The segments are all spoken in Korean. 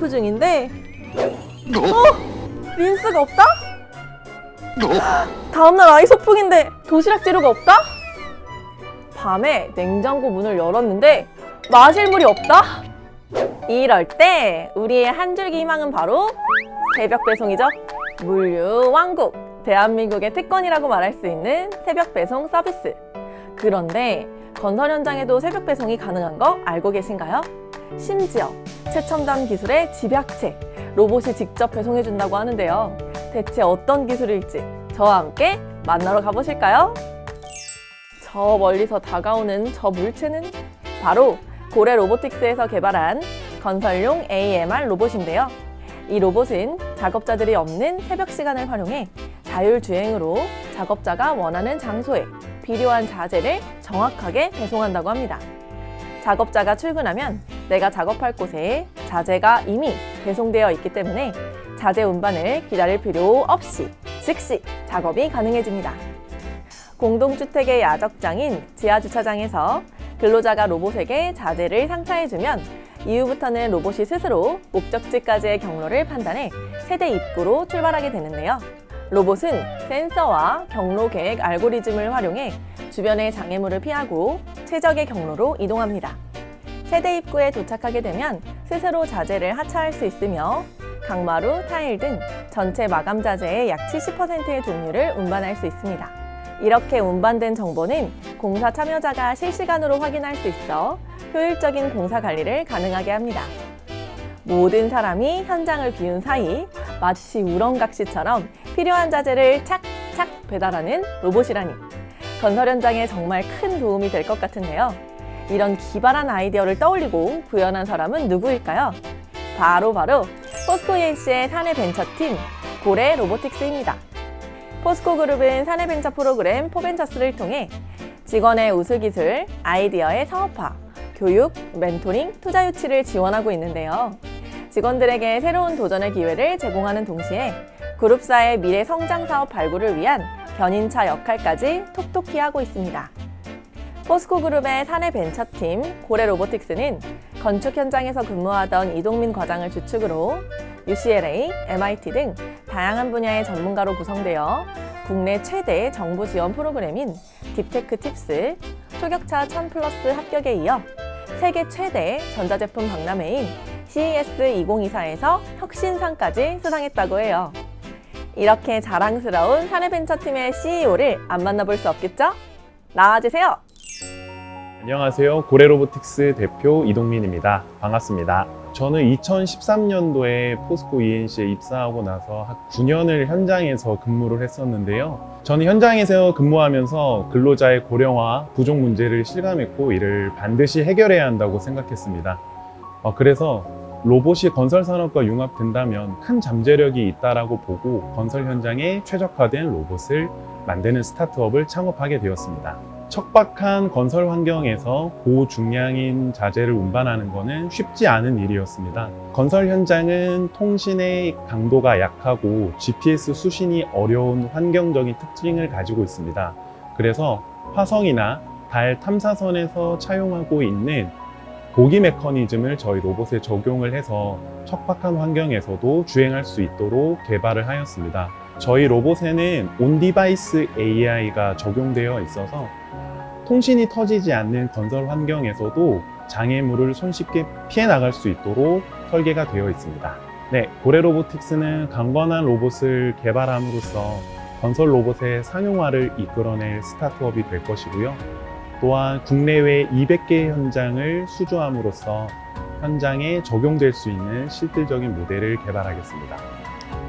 점프 중인데 어? 린스가 없다? 다음날 아이 소풍인데 도시락 재료가 없다? 밤에 냉장고 문을 열었는데 마실 물이 없다? 이럴 때 우리의 한 줄기 희망은 바로 새벽 배송이죠. 물류 왕국, 대한민국의 특권이라고 말할 수 있는 새벽 배송 서비스. 그런데 건설 현장에도 새벽 배송이 가능한 거 알고 계신가요? 심지어 최첨단 기술의 집약체, 로봇이 직접 배송해준다고 하는데요. 대체 어떤 기술일지 저와 함께 만나러 가보실까요? 저 멀리서 다가오는 저 물체는 바로 고래 로보틱스에서 개발한 건설용 AMR 로봇인데요. 이 로봇은 작업자들이 없는 새벽 시간을 활용해 자율주행으로 작업자가 원하는 장소에 필요한 자재를 정확하게 배송한다고 합니다. 작업자가 출근하면 내가 작업할 곳에 자재가 이미 배송되어 있기 때문에 자재 운반을 기다릴 필요 없이 즉시 작업이 가능해집니다. 공동주택의 야적장인 지하주차장에서 근로자가 로봇에게 자재를 상차해주면 이후부터는 로봇이 스스로 목적지까지의 경로를 판단해 세대 입구로 출발하게 되는데요. 로봇은 센서와 경로 계획 알고리즘을 활용해 주변의 장애물을 피하고 최적의 경로로 이동합니다. 세대 입구에 도착하게 되면 스스로 자재를 하차할 수 있으며 강마루, 타일 등 전체 마감 자재의 약 70%의 종류를 운반할 수 있습니다. 이렇게 운반된 정보는 공사 참여자가 실시간으로 확인할 수 있어 효율적인 공사 관리를 가능하게 합니다. 모든 사람이 현장을 비운 사이 마치 우렁각시처럼 필요한 자재를 착착 배달하는 로봇이라니 건설 현장에 정말 큰 도움이 될 것 같은데요. 이런 기발한 아이디어를 떠올리고 구현한 사람은 누구일까요? 바로 바로 포스코 ENC의 사내 벤처팀 고래 로보틱스입니다. 포스코 그룹은 사내 벤처 프로그램 포벤처스를 통해 직원의 우수 기술, 아이디어의 사업화, 교육, 멘토링, 투자 유치를 지원하고 있는데요. 직원들에게 새로운 도전의 기회를 제공하는 동시에 그룹사의 미래 성장 사업 발굴을 위한 견인차 역할까지 톡톡히 하고 있습니다. 포스코 그룹의 사내 벤처팀 고래 로보틱스는 건축 현장에서 근무하던 이동민 과장을 주축으로 UCLA, MIT 등 다양한 분야의 전문가로 구성되어 국내 최대 정부 지원 프로그램인 딥테크 팁스, 초격차 1000 플러스 합격에 이어 세계 최대 전자제품 박람회인 CES 2024에서 혁신상까지 수상했다고 해요. 이렇게 자랑스러운 사내벤처팀의 CEO를 안 만나볼 수 없겠죠? 나와주세요! 안녕하세요. 고래로보틱스 대표 이동민입니다. 반갑습니다. 저는 2013년도에 포스코 ENC에 입사하고 나서 한 9년을 현장에서 근무를 했었는데요. 저는 현장에서 근무하면서 근로자의 고령화, 부족 문제를 실감했고 이를 반드시 해결해야 한다고 생각했습니다. 어, 그래서 로봇이 건설 산업과 융합된다면 큰 잠재력이 있다라고 보고 건설 현장에 최적화된 로봇을 만드는 스타트업을 창업하게 되었습니다. 척박한 건설 환경에서 고중량인 자재를 운반하는 것은 쉽지 않은 일이었습니다. 건설 현장은 통신의 강도가 약하고 GPS 수신이 어려운 환경적인 특징을 가지고 있습니다. 그래서 화성이나 달 탐사선에서 차용하고 있는 보기 메커니즘을 저희 로봇에 적용을 해서 척박한 환경에서도 주행할 수 있도록 개발을 하였습니다. 저희 로봇에는 온디바이스 AI가 적용되어 있어서 통신이 터지지 않는 건설 환경에서도 장애물을 손쉽게 피해 나갈 수 있도록 설계가 되어 있습니다. 네, 고래 로보틱스는 강건한 로봇을 개발함으로써 건설 로봇의 상용화를 이끌어낼 스타트업이 될 것이고요. 또한 국내외 200개 현장을 수주함으로써 현장에 적용될 수 있는 실질적인 모델을 개발하겠습니다.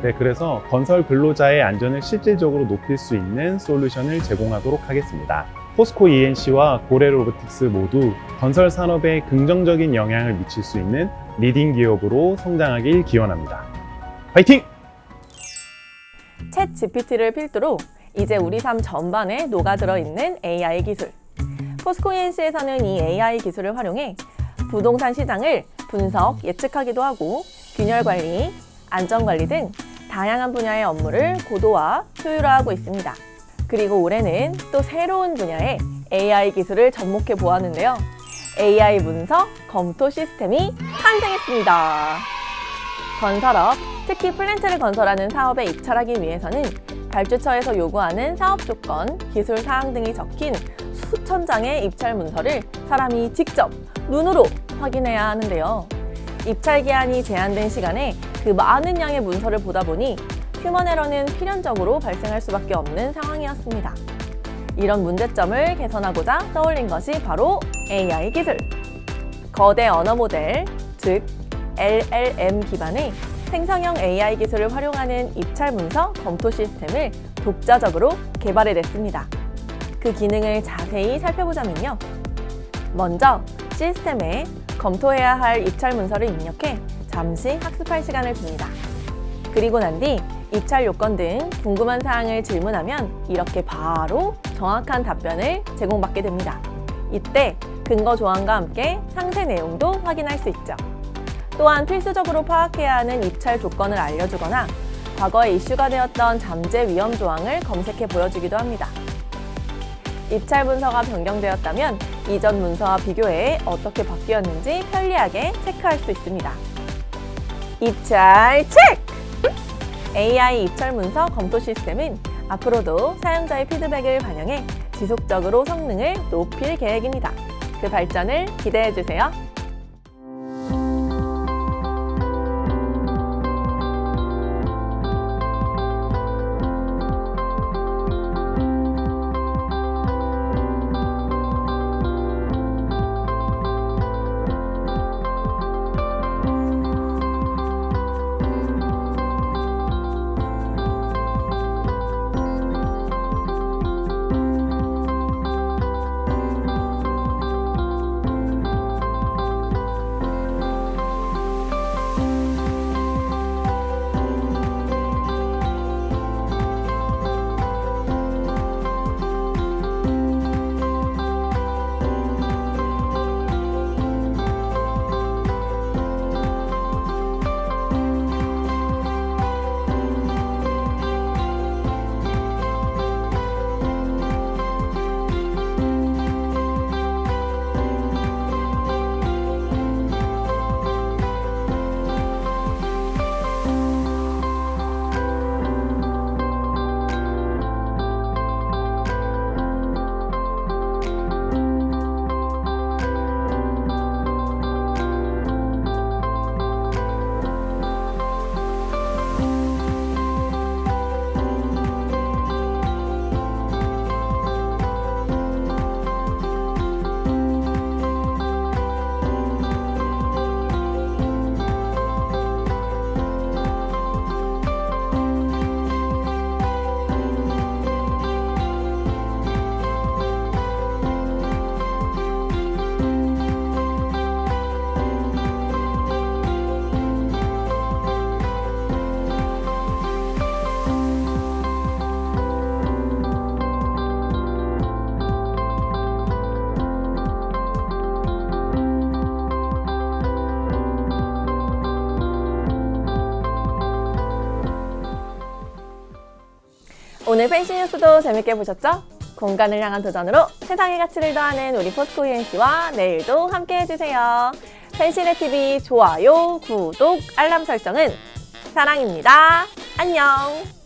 네, 그래서 건설 근로자의 안전을 실질적으로 높일 수 있는 솔루션을 제공하도록 하겠습니다. 포스코 ENC와 고래 로보틱스 모두 건설 산업에 긍정적인 영향을 미칠 수 있는 리딩 기업으로 성장하길 기원합니다. 화이팅! 챗 GPT를 필두로 이제 우리 삶 전반에 녹아들어 있는 AI 기술. 포스코 ENC에서는 이 AI 기술을 활용해 부동산 시장을 분석, 예측하기도 하고 균열 관리, 안전 관리 등 다양한 분야의 업무를 고도화, 효율화하고 있습니다. 그리고 올해는 또 새로운 분야의 AI 기술을 접목해 보았는데요. AI 문서 검토 시스템이 탄생했습니다. 건설업, 특히 플랜트를 건설하는 사업에 입찰하기 위해서는 발주처에서 요구하는 사업 조건, 기술 사항 등이 적힌 수천 장의 입찰 문서를 사람이 직접 눈으로 확인해야 하는데요. 입찰 기한이 제한된 시간에 그 많은 양의 문서를 보다 보니 휴먼 에러는 필연적으로 발생할 수밖에 없는 상황이었습니다. 이런 문제점을 개선하고자 떠올린 것이 바로 AI 기술. 거대 언어 모델, 즉 LLM 기반의 생성형 AI 기술을 활용하는 입찰 문서 검토 시스템을 독자적으로 개발해 냈습니다. 그 기능을 자세히 살펴보자면요. 먼저 시스템에 검토해야 할 입찰 문서를 입력해 잠시 학습할 시간을 줍니다. 그리고 난 뒤 입찰 요건 등 궁금한 사항을 질문하면 이렇게 바로 정확한 답변을 제공받게 됩니다. 이때 근거 조항과 함께 상세 내용도 확인할 수 있죠. 또한 필수적으로 파악해야 하는 입찰 조건을 알려주거나 과거에 이슈가 되었던 잠재 위험 조항을 검색해 보여주기도 합니다. 입찰 문서가 변경되었다면 이전 문서와 비교해 어떻게 바뀌었는지 편리하게 체크할 수 있습니다. 입찰 체크! AI 입찰 문서 검토 시스템은 앞으로도 사용자의 피드백을 반영해 지속적으로 성능을 높일 계획입니다. 그 발전을 기대해 주세요. 오늘 펜시 뉴스도 재밌게 보셨죠? 공간을 향한 도전으로 세상의 가치를 더하는 우리 포스코 UNC와 내일도 함께 해주세요. 펜시네 TV 좋아요, 구독, 알람 설정은 사랑입니다. 안녕!